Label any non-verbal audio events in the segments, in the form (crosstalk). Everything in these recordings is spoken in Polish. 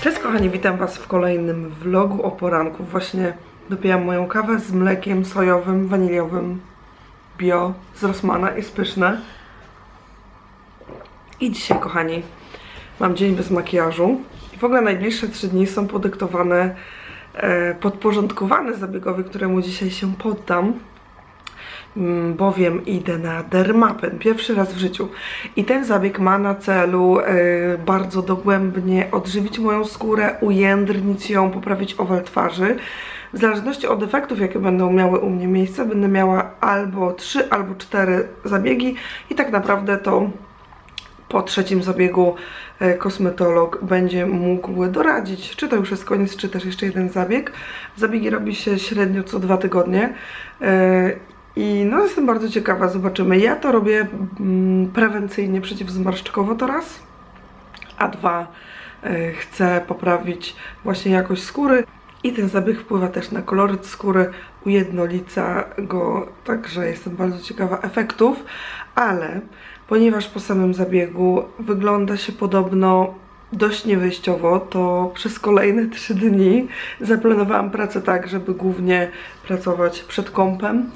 Cześć kochani, witam was w kolejnym vlogu o poranku. Właśnie dopijam moją kawę z mlekiem sojowym, waniliowym, bio, z Rossmana, jest pyszne. I dzisiaj kochani, mam dzień bez makijażu. I w ogóle najbliższe trzy dni są podyktowane, e, podporządkowane zabiegowi, któremu dzisiaj się poddam. Mm, bowiem idę na Dermapen pierwszy raz w życiu. I ten zabieg ma na celu e, bardzo dogłębnie odżywić moją skórę, ujędrnić ją, poprawić owal twarzy. W zależności od efektów, jakie będą miały u mnie miejsce, będę miała albo 3, albo 4 zabiegi i tak naprawdę to po trzecim zabiegu e, kosmetolog będzie mógł doradzić, czy to już jest koniec, czy też jeszcze jeden zabieg. Zabiegi robi się średnio co dwa tygodnie. I no jestem bardzo ciekawa, zobaczymy. Ja to robię mm, prewencyjnie przeciwzmarszczkowo to raz, a dwa e, chcę poprawić właśnie jakość skóry. I ten zabieg wpływa też na koloryt skóry, ujednolica go, także jestem bardzo ciekawa efektów, ale ponieważ po samym zabiegu wygląda się podobno dość niewyjściowo, to przez kolejne (laughs) trzy dni zaplanowałam pracę tak, żeby głównie pracować przed kąpem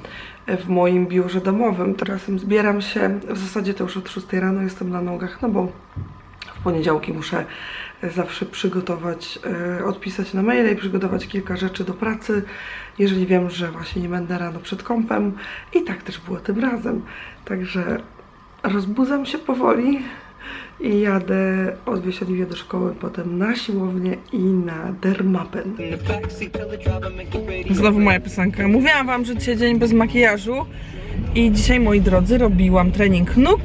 w moim biurze domowym. Tymczasem zbieram się, w zasadzie to już od 6 rano jestem na nogach, no bo w poniedziałki muszę zawsze przygotować, e, odpisać na maile i przygotować kilka rzeczy do pracy, jeżeli wiem, że właśnie nie będę rano przed kąpem. I tak też było tym razem. Także rozbudzam się powoli i jadę odwieźć Oliwię do szkoły, potem na siłownię i na dermapen. Znowu moja piosenka. Mówiłam wam, że dzisiaj dzień bez makijażu i dzisiaj, moi drodzy, robiłam trening nóg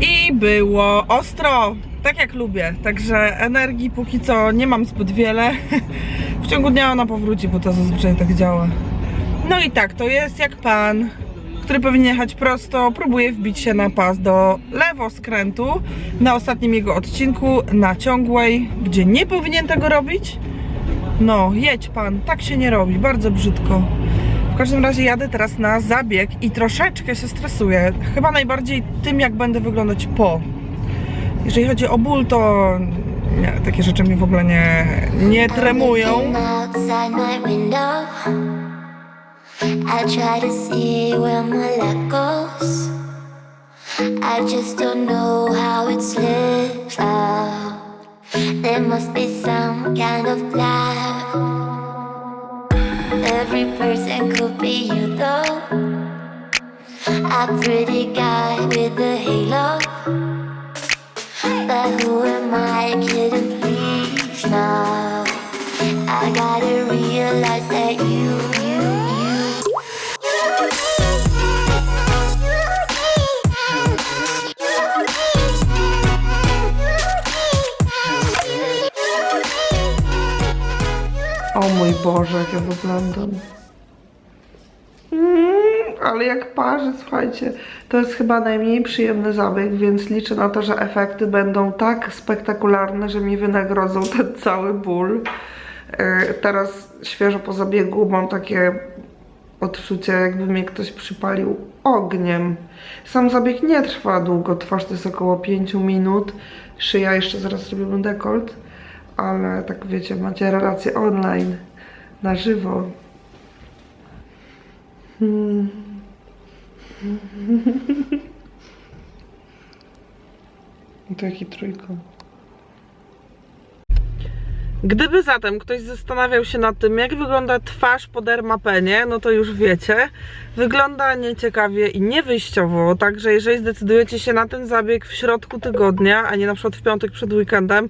i było ostro, tak jak lubię, także energii póki co nie mam zbyt wiele. (laughs) W ciągu dnia ona powróci, bo to zazwyczaj tak działa. No i tak, to jest jak pan, który powinien jechać prosto, próbuje wbić się na pas do lewo skrętu na ostatnim jego odcinku, na ciągłej, gdzie nie powinien tego robić. No, jedź pan, tak się nie robi, bardzo brzydko. W każdym razie jadę teraz na zabieg i troszeczkę się stresuję. Chyba najbardziej tym, jak będę wyglądać po. Jeżeli chodzi o ból, to nie, takie rzeczy mi w ogóle nie, nie tremują. I try to see where my luck goes. I just don't know how it slips out. There must be some kind of plan. Every person could be you, though. A pretty guy with a halo. But who am I kidding, Boże, jak ja wyglądam. Mm, ale jak parzy, słuchajcie, to jest chyba najmniej przyjemny zabieg, więc liczę na to, że efekty będą tak spektakularne, że mi wynagrodzą ten cały ból. E, Teraz świeżo po zabiegu mam takie odczucie, jakby mnie ktoś przypalił ogniem. Sam zabieg nie trwa długo, trwa to jest około 5 minut. Szyja jeszcze zaraz robimy dekolt, ale tak wiecie, macie relacje online, na żywo. Hmm. (laughs) To jaki trójkąt. Gdyby zatem ktoś zastanawiał się nad tym, jak wygląda twarz po dermapenie, no to już wiecie. Wygląda nieciekawie i niewyjściowo, także jeżeli zdecydujecie się na ten zabieg w środku tygodnia, a nie na przykład w piątek przed weekendem,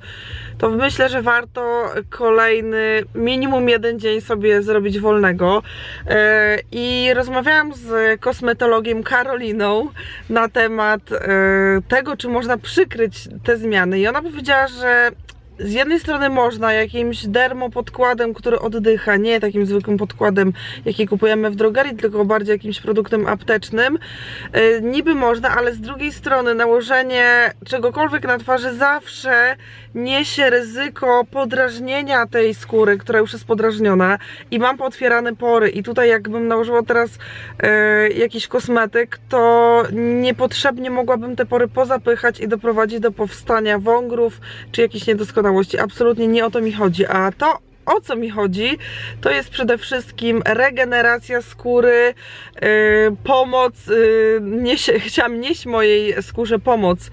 to myślę, że warto kolejny, minimum jeden dzień sobie zrobić wolnego. E, I rozmawiałam z kosmetologiem Karoliną na temat e, tego, czy można przykryć te zmiany i ona powiedziała, że z jednej strony można jakimś dermopodkładem, który oddycha, nie takim zwykłym podkładem, jaki kupujemy w drogerii, tylko bardziej jakimś produktem aptecznym. Yy, niby można, ale z drugiej strony nałożenie czegokolwiek na twarzy zawsze niesie ryzyko podrażnienia tej skóry, która już jest podrażniona i mam pootwierane pory i tutaj jakbym nałożyła teraz e, jakiś kosmetyk, to niepotrzebnie mogłabym te pory pozapychać i doprowadzić do powstania wągrów czy jakichś niedoskonałości. Absolutnie nie o to mi chodzi, a to o co mi chodzi, to jest przede wszystkim regeneracja skóry, yy, pomoc, yy, chciałam nieść mojej skórze pomoc.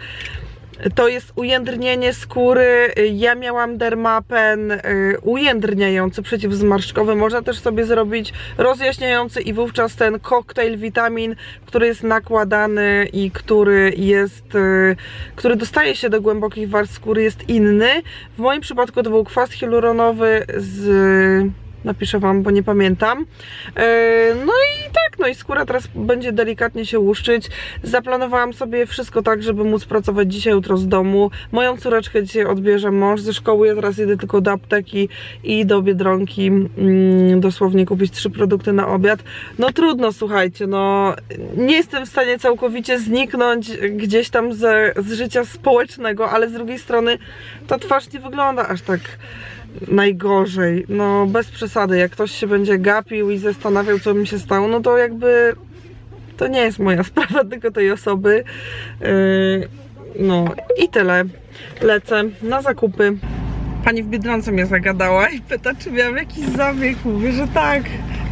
To jest ujędrnienie skóry. Ja miałam dermapen y, ujędrniający, przeciwzmarszczkowy. Można też sobie zrobić rozjaśniający i wówczas ten koktajl witamin, który jest nakładany i który jest, y, który dostaje się do głębokich warstw skóry jest inny. W moim przypadku to był kwas hialuronowy z napiszę wam, bo nie pamiętam. E, No i tak, no i skóra teraz będzie delikatnie się łuszczyć. Zaplanowałam sobie wszystko tak, żeby móc pracować dzisiaj, jutro z domu. Moją córeczkę dzisiaj odbierze mąż ze szkoły, ja teraz jedę tylko do apteki i do Biedronki mm, dosłownie kupić trzy produkty na obiad. No trudno, słuchajcie, no nie jestem w stanie całkowicie zniknąć gdzieś tam z, z życia społecznego, ale z drugiej strony ta twarz nie wygląda aż tak najgorzej. No bez przesady, jak ktoś się będzie gapił i zastanawiał, co mi się stało, no to jakby to nie jest moja (laughs) sprawa, tylko tej osoby. Yy, no i tyle. Lecę na zakupy. Pani w Biedronce mnie zagadała i pyta, czy miałam jakiś zabieg. Mówię, że tak.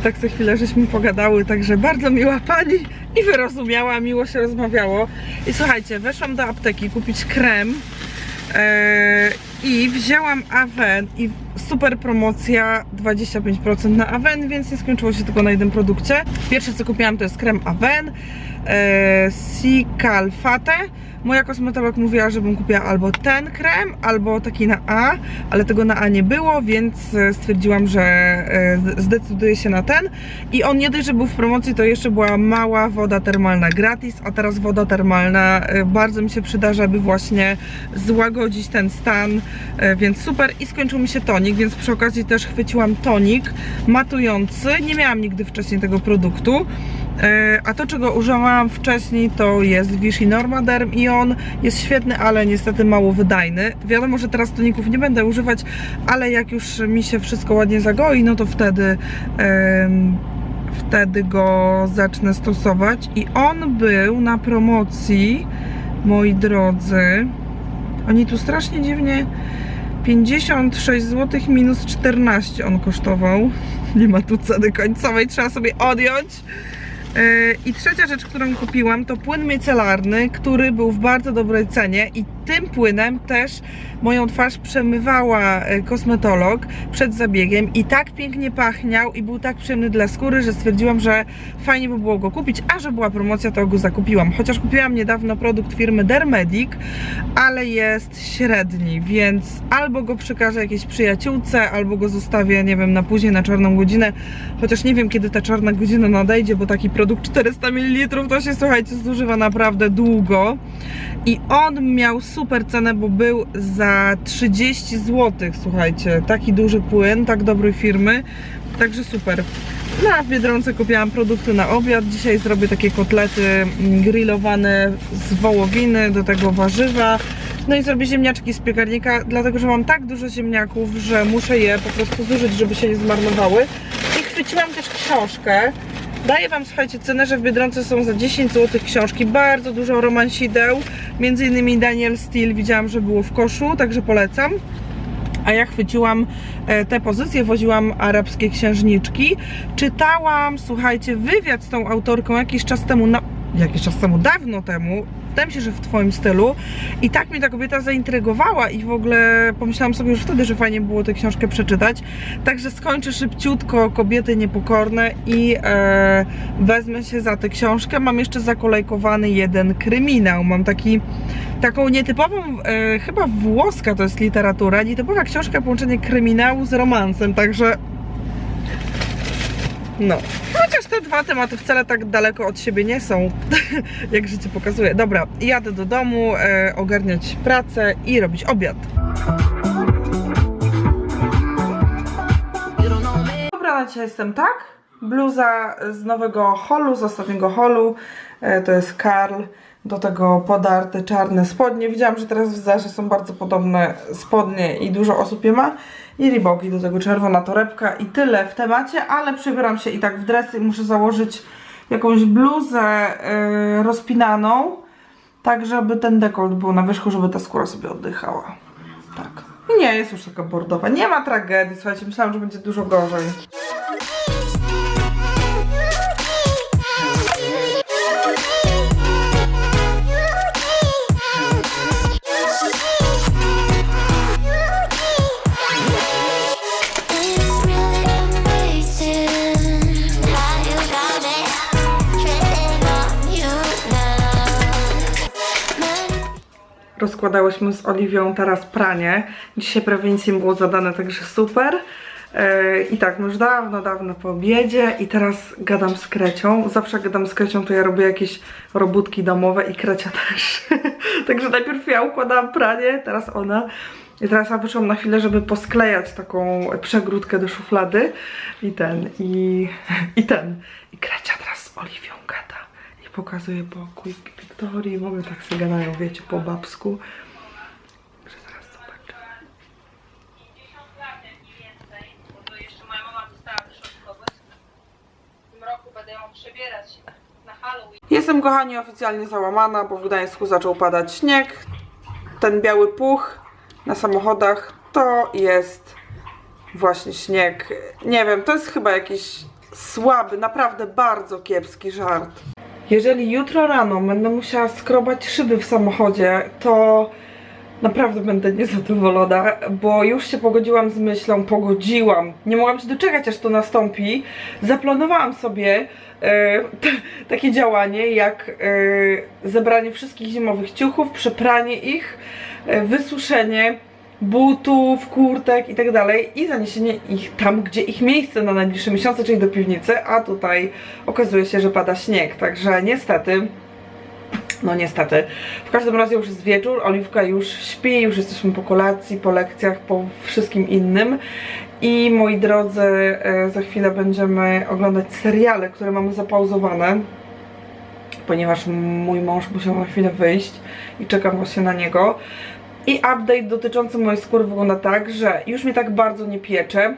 Tak co chwilę żeśmy pogadały, także bardzo miła pani i wyrozumiała, miło się rozmawiało. I słuchajcie, weszłam do apteki kupić krem Eee, I wzięłam Aven i super promocja 25% na Aven, więc nie skończyło się tylko na jednym produkcie. Pierwsze co kupiłam to jest krem Aven e, Cicalfate. Moja kosmetolog mówiła, żebym kupiła albo ten krem, albo taki na A, ale tego na A nie było, więc e, stwierdziłam, że e, zdecyduję się na ten. I on nie dość, że był w promocji, to jeszcze była mała woda termalna gratis, a teraz woda termalna e, bardzo mi się przyda, żeby właśnie złagodzić ten stan, więc super. I skończył mi się tonik, więc przy okazji też chwyciłam tonik matujący. Nie miałam nigdy wcześniej tego produktu. A to, czego używałam wcześniej, to jest Vichy Normaderm i on jest świetny, ale niestety mało wydajny. Wiadomo, że teraz toników nie będę używać, ale jak już mi się wszystko ładnie zagoi, no to wtedy wtedy go zacznę stosować. I on był na promocji, moi drodzy. Oni tu strasznie dziwnie 56 zł minus 14 on kosztował. (laughs) Nie ma tu ceny końcowej, trzeba sobie odjąć. Yy, I trzecia rzecz, którą kupiłam, to płyn micelarny, który był w bardzo dobrej cenie i tym płynem też moją twarz przemywała e, kosmetolog przed zabiegiem i tak pięknie pachniał i był tak przyjemny dla skóry, że stwierdziłam, że fajnie by było go kupić, a że była promocja, to go zakupiłam. Chociaż kupiłam niedawno produkt firmy Dermedic, ale jest średni, więc albo go przekażę jakiejś przyjaciółce, albo go zostawię, nie wiem, na później, na czarną godzinę, chociaż nie wiem, kiedy ta czarna godzina nadejdzie, bo taki produkt 400 ml to się, słuchajcie, zużywa naprawdę długo i on miał super cenę, bo był za 30 zł, słuchajcie, taki duży płyn, tak dobrej firmy, także super. No a w Biedronce kupiłam produkty na obiad, dzisiaj zrobię takie kotlety mm, grillowane z wołowiny, do tego warzywa, no i zrobię ziemniaczki z piekarnika, dlatego, że mam tak dużo ziemniaków, że muszę je po prostu zużyć, żeby się nie zmarnowały. I chwyciłam też książkę, Daję Wam, słuchajcie, cenę, że w Biedronce są za 10 zł książki, bardzo dużo romansideł, między innymi Daniel Steele widziałam, że było w koszu, także polecam. A ja chwyciłam e, te pozycje, woziłam arabskie księżniczki. Czytałam, słuchajcie, wywiad z tą autorką jakiś czas temu, na, jakiś czas temu, dawno temu, wydaje się, że w Twoim stylu. I tak mnie ta kobieta zaintrygowała i w ogóle pomyślałam sobie już wtedy, że fajnie było tę książkę przeczytać. Także skończę szybciutko Kobiety Niepokorne i e, wezmę się za tę książkę. Mam jeszcze zakolejkowany jeden kryminał. Mam taki, taką nietypową, e, chyba włoska to jest literatura, nietypowa książka połączenie kryminału z romansem, także no. Chociaż te dwa tematy wcale tak daleko od siebie nie są, (laughs) jak życie pokazuje. Dobra, jadę do domu, e, ogarniać pracę i robić obiad. Dobra, na dzisiaj jestem tak. Bluza z nowego holu, z ostatniego holu. E, to jest Karl. Do tego podarte czarne spodnie. Widziałam, że teraz w Zarze są bardzo podobne spodnie i dużo osób je ma. I riboki do tego czerwona torebka i tyle w temacie, ale przybieram się i tak w dresy i muszę założyć jakąś bluzę y, rozpinaną, tak żeby ten dekolt był na wierzchu, żeby ta skóra sobie oddychała. Tak. Nie jest już taka bordowa. Nie ma tragedii, słuchajcie, myślałam, że będzie dużo gorzej. Rozkładałyśmy z Oliwią teraz pranie. Dzisiaj prawie nic nie było zadane, także super. Yy, I tak, no już dawno, dawno po obiedzie i teraz gadam z Krecią. Zawsze gadam z Krecią, to ja robię jakieś robótki domowe i Krecia (laughs) też. także najpierw ja układałam pranie, teraz ona. I teraz ja wyszłam na chwilę, żeby posklejać taką przegródkę do szuflady i ten, i, i ten. I Krecia teraz z Oliwią gada pokazuje pokój Wiktorii, w ogóle tak sobie gadają, wiecie, po babsku. Że zaraz zobaczymy. 50 lat jak mniej więcej, bo to jeszcze moja mama dostała też od kogoś. W tym roku będę ją przebierać na Halloween. Jestem, kochani, oficjalnie załamana, bo w Gdańsku zaczął padać śnieg. Ten biały puch na samochodach to jest właśnie śnieg. Nie wiem, to jest chyba jakiś słaby, naprawdę bardzo kiepski żart. Jeżeli jutro rano będę musiała skrobać szyby w samochodzie, to naprawdę będę niezadowolona, bo już się pogodziłam z myślą, pogodziłam. Nie mogłam się doczekać, aż to nastąpi. Zaplanowałam sobie t- takie działanie, jak e, zebranie wszystkich zimowych ciuchów, przepranie ich, e, wysuszenie butów, kurtek i tak dalej i zaniesienie ich tam, gdzie ich miejsce na najbliższe miesiące, czyli do piwnicy, a tutaj okazuje się, że pada śnieg, także niestety no niestety. W każdym razie już jest wieczór, Oliwka już śpi, już jesteśmy po kolacji, po lekcjach, po wszystkim innym. I moi drodzy, e, za chwilę będziemy oglądać seriale, które mamy zapauzowane, ponieważ mój mąż musiał na chwilę wyjść i czekam właśnie na niego. I update dotyczący mojej skóry wygląda tak, że już mnie tak bardzo nie piecze.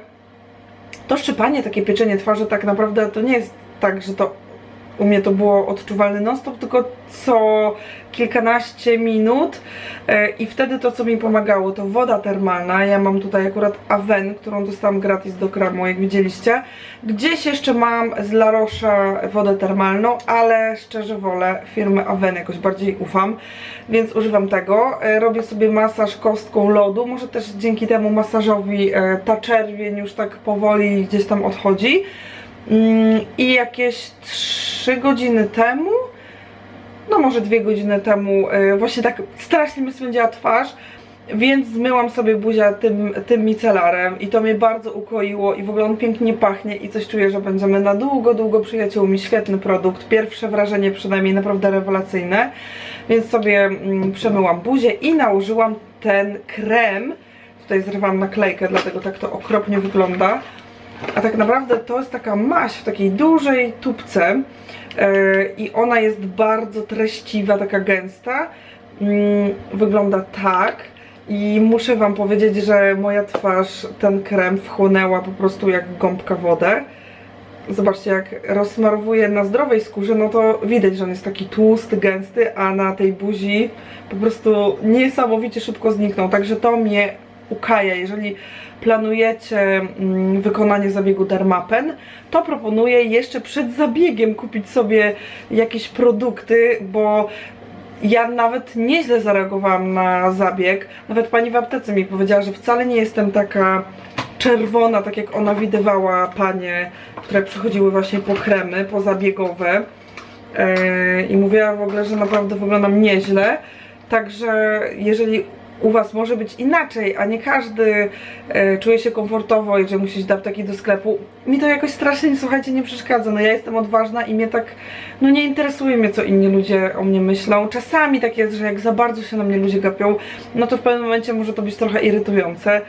To szczepanie, takie pieczenie twarzy tak naprawdę to nie jest tak, że to u mnie to było odczuwalne non-stop, tylko co kilkanaście minut e, i wtedy to, co mi pomagało, to woda termalna. Ja mam tutaj akurat Aven, którą dostałam gratis do kramu, jak widzieliście. Gdzieś jeszcze mam z La Roche'a wodę termalną, ale szczerze wolę firmy Aven, jakoś bardziej ufam, więc używam tego. E, Robię sobie masaż kostką lodu, może też dzięki temu masażowi e, ta czerwień już tak powoli gdzieś tam odchodzi. Mm, I jakieś 3 godziny temu, no może 2 godziny temu, y, właśnie tak strasznie mi swędziła twarz, więc zmyłam sobie buzia tym, tym micelarem i to mnie bardzo ukoiło i w ogóle on pięknie pachnie i coś czuję, że będziemy na długo, długo przyjaciółmi. Świetny produkt, pierwsze wrażenie przynajmniej naprawdę rewelacyjne, więc sobie mm, przemyłam buzię i nałożyłam ten krem. Tutaj zrywam naklejkę, dlatego tak to okropnie wygląda. A tak naprawdę to jest taka maść w takiej dużej tubce yy, i ona jest bardzo treściwa, taka gęsta. Mm, wygląda tak i muszę Wam powiedzieć, że moja twarz ten krem wchłonęła po prostu jak gąbka wodę. Zobaczcie, jak rozsmarowuję na zdrowej skórze, no to widać, że on jest taki tłusty, gęsty, a na tej buzi po prostu niesamowicie szybko zniknął. Także to mnie ukaja. Jeżeli planujecie mm, wykonanie zabiegu Dermapen, to proponuję jeszcze przed zabiegiem kupić sobie jakieś produkty, bo ja nawet nieźle zareagowałam na zabieg. Nawet pani w aptece mi powiedziała, że wcale nie jestem taka czerwona, tak jak ona widywała panie, które przychodziły właśnie po kremy, po zabiegowe. Yy, I mówiła w ogóle, że naprawdę wyglądam nieźle. Także jeżeli u Was może być inaczej, a nie każdy e, czuje się komfortowo, jeżeli musi iść do apteki do sklepu. Mi to jakoś strasznie, słuchajcie, nie przeszkadza. No ja jestem odważna i mnie tak, no nie interesuje mnie, co inni ludzie o mnie myślą. Czasami tak jest, że jak za bardzo się na mnie ludzie gapią, no to w pewnym momencie może to być trochę irytujące.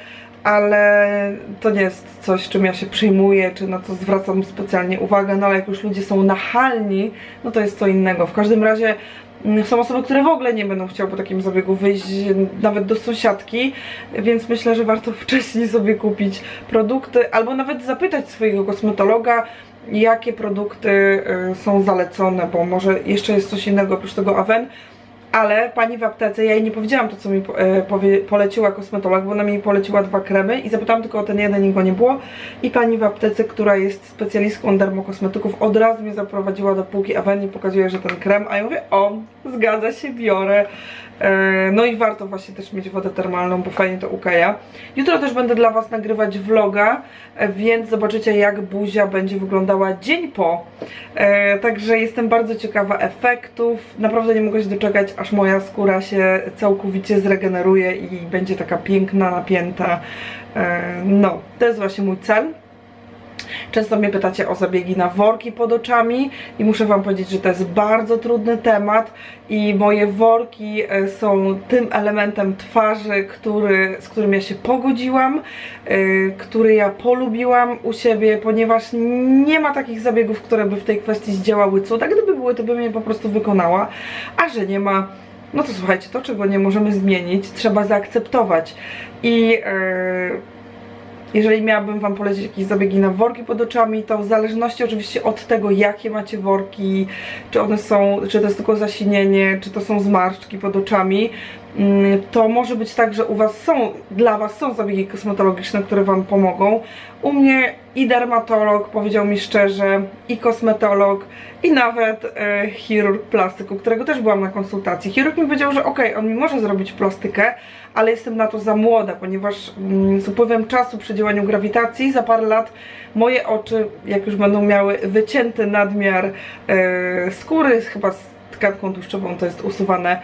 ale to nie jest coś, czym ja się przyjmuję, czy na co zwracam specjalnie uwagę, no ale jak już ludzie są nachalni, no to jest co innego. W każdym razie są osoby, które w ogóle nie będą chciały po takim zabiegu wyjść nawet do sąsiadki, więc myślę, że warto (laughs) wcześniej sobie kupić produkty albo nawet zapytać swojego kosmetologa, jakie produkty y, są zalecone, bo może jeszcze jest coś innego oprócz tego Aven, ale pani w aptece, ja jej nie powiedziałam to, co mi e, powie, poleciła kosmetolog, bo ona mi poleciła dwa kremy i zapytałam tylko o ten jeden i go nie było. I pani w aptece, która jest specjalistką dermokosmetyków, od razu mnie zaprowadziła do półki Aven i pokazuje, że ten krem, a ja mówię, o, zgadza się, biorę. E, No i warto właśnie też mieć wodę termalną, bo fajnie to ukaja. Jutro też będę dla Was nagrywać vloga, e, więc zobaczycie jak buzia będzie wyglądała dzień po. E, Także jestem bardzo ciekawa efektów. Naprawdę nie mogę się doczekać, aż moja skóra się całkowicie zregeneruje i będzie taka piękna, napięta. No, to jest właśnie mój cel. Często mnie pytacie o zabiegi na worki pod oczami i muszę Wam powiedzieć, że to jest bardzo trudny temat i moje worki e, są tym elementem twarzy, który, z którym ja się pogodziłam, e, który ja polubiłam u siebie, ponieważ nie ma takich zabiegów, które by w tej kwestii zdziałały cuda. Gdyby były, to bym je po prostu wykonała, a że nie ma, no to słuchajcie, to czego nie możemy zmienić, trzeba zaakceptować i... e, jeżeli miałabym Wam polecić jakieś zabiegi na worki pod oczami, to w zależności oczywiście od tego, jakie macie worki, czy one są, czy to jest tylko zasinienie, czy to są zmarszczki pod oczami, mm, to może być tak, że u Was są, dla Was są zabiegi kosmetologiczne, które Wam pomogą. U mnie i dermatolog powiedział mi szczerze, i kosmetolog, i nawet e, chirurg plastyku, którego też byłam na konsultacji. Chirurg mi powiedział, że okej, on mi może zrobić plastykę, ale jestem na to za młoda, ponieważ mm, z upływem czasu przy działaniu grawitacji za parę lat moje oczy, jak już będą miały wycięty nadmiar e, skóry, chyba z tkanką tłuszczową to jest usuwane,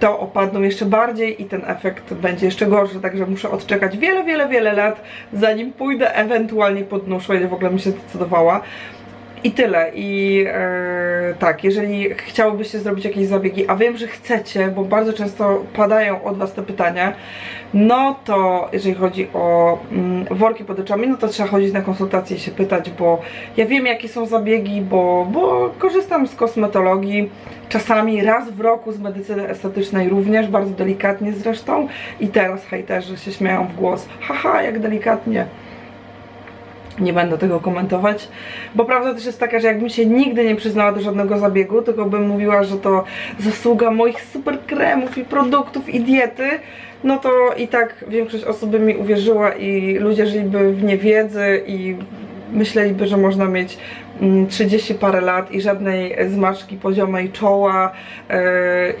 to opadną jeszcze bardziej i ten efekt będzie jeszcze gorszy, także muszę odczekać wiele, wiele, wiele lat, zanim pójdę ewentualnie pod nóż, w ogóle bym się zdecydowała. I tyle. I e, tak, jeżeli chciałobyście zrobić jakieś zabiegi, a wiem, że chcecie, bo bardzo często padają od Was te pytania, no to jeżeli chodzi o mm, worki pod oczami, no to trzeba chodzić na konsultacje i się pytać, bo ja wiem, jakie są zabiegi, bo, bo korzystam z kosmetologii. Czasami raz w roku z medycyny estetycznej również, bardzo delikatnie zresztą. I teraz hejterzy się śmieją w głos. Haha, jak delikatnie nie będę tego komentować, bo prawda też jest taka, że jakbym się nigdy nie przyznała do żadnego zabiegu, tylko bym mówiła, że to zasługa moich super kremów i produktów i diety, no to i tak większość osób by mi uwierzyła i ludzie żyliby w niewiedzy i myśleliby, że można mieć 30 parę lat i żadnej zmarszki poziomej czoła yy,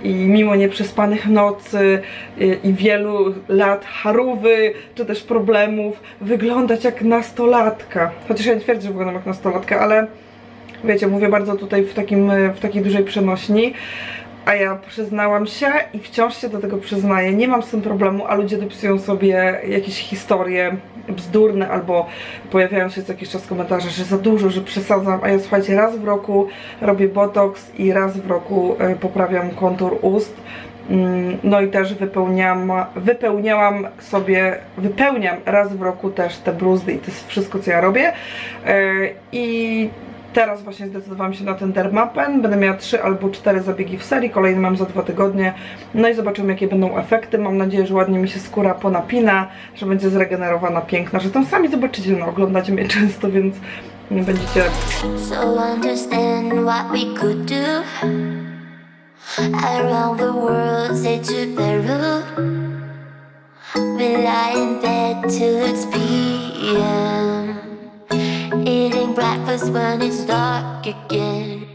i mimo nieprzespanych nocy yy, i wielu lat harówy czy też problemów wyglądać jak nastolatka. Chociaż ja nie twierdzę, że wyglądam jak nastolatka, ale wiecie, mówię bardzo tutaj w, takim, e, w takiej dużej przenośni. A ja przyznałam się i wciąż się do tego przyznaję. Nie mam z tym problemu, a ludzie dopisują sobie jakieś historie bzdurne albo pojawiają się co jakiś czas komentarze, że za dużo, że przesadzam. A ja słuchajcie, raz w roku robię botoks i raz w roku e, poprawiam kontur ust. Mm, No i też wypełniam, wypełniałam sobie, wypełniam raz w roku też te bruzdy i to jest wszystko co ja robię. E, I teraz właśnie zdecydowałam się na ten Dermapen. Będę miała 3 albo 4 zabiegi w serii, kolejny mam za dwa tygodnie. No i zobaczymy jakie będą efekty. Mam nadzieję, że ładnie mi się skóra ponapina, że będzie zregenerowana, piękna, że tam sami zobaczycie, no oglądacie mnie często, więc nie będziecie So understand what we could do. Around the world, say to Peru. We lie in bed till it's PM. Eating breakfast when it's dark again.